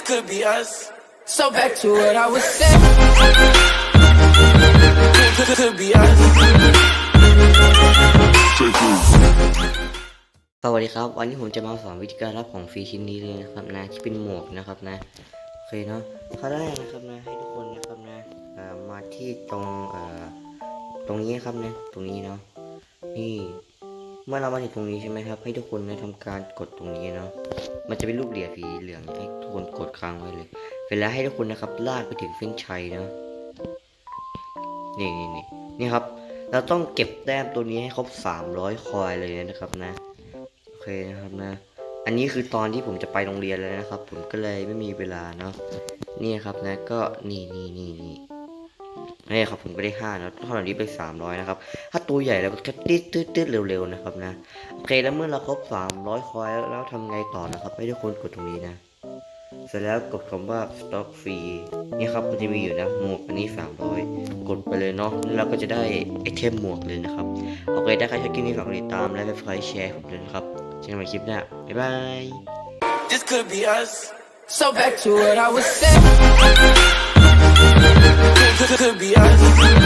This could be us. So back to what I was saying. Could, could, could be us. สวัสดีครับ วันนี้ผมจะมาสอนวิธีการรับของฟรีชิ้นนี้เลยนะครับนะที่เป็นหมวกนะครับนะโอเคเนาะขั้นแรกนะครับนะให้ทุกคนนะครับนะเอ่อมาที่ตรงเอ่อตรงนี้นะครับนะตรงนี้เนาะนี่เมื่อเรามาถึงตรงนี้ใช่ไหมครับ ให้ทุกคนนะทำการกดตรงนี้เนาะ มันจะเป็นรูปเหลี่ยมสีเหลืองให้ทุกคนกดค้างไว้เลย เสร็จแล้วให้ทุกคนนะครับลากไปถึงเส้นชัยเนาะนี่นี่นี่นี่ครับ เราต้องเก็บแต้มตัวนี้ให้ครบ 300 คอยเลยนะครับนะ โอเคนะครับนะ อันนี้คือตอนที่ผมจะไปโรงเรียนแล้วนะครับ ผมก็เลยไม่มีเวลาเนาะ นี่ครับนะก็นี่นี่นี่นี่ นี่ครับผมก็ได้ห้านะเท่านี้ไปสามร้อยนะครับ ถ้าตัวใหญ่แล้วก็แค่ตืดตืดตืดเร็วๆนะครับนะ โอเคแล้วเมื่อเราครบสามร้อยคอยแล้วทำไงต่อนะครับ ให้ทุกคนกดตรงนี้นะ เสร็จแล้วกดคำว่า stock free นี่ครับมันจะมีอยู่นะ หมวกอันนี้ 300 กดไปเลยเนาะแล้วเราก็จะได้ไอเทมหมวกเลยนะครับ โอเคถ้าใครชอบคลิปนี้ฝากกดติดตามและฝากแชร์ผมด้วยนะครับเจอกันใหม่คลิปหน้า บ๊ายบาย This could be us. So back to what I was saying. could be us.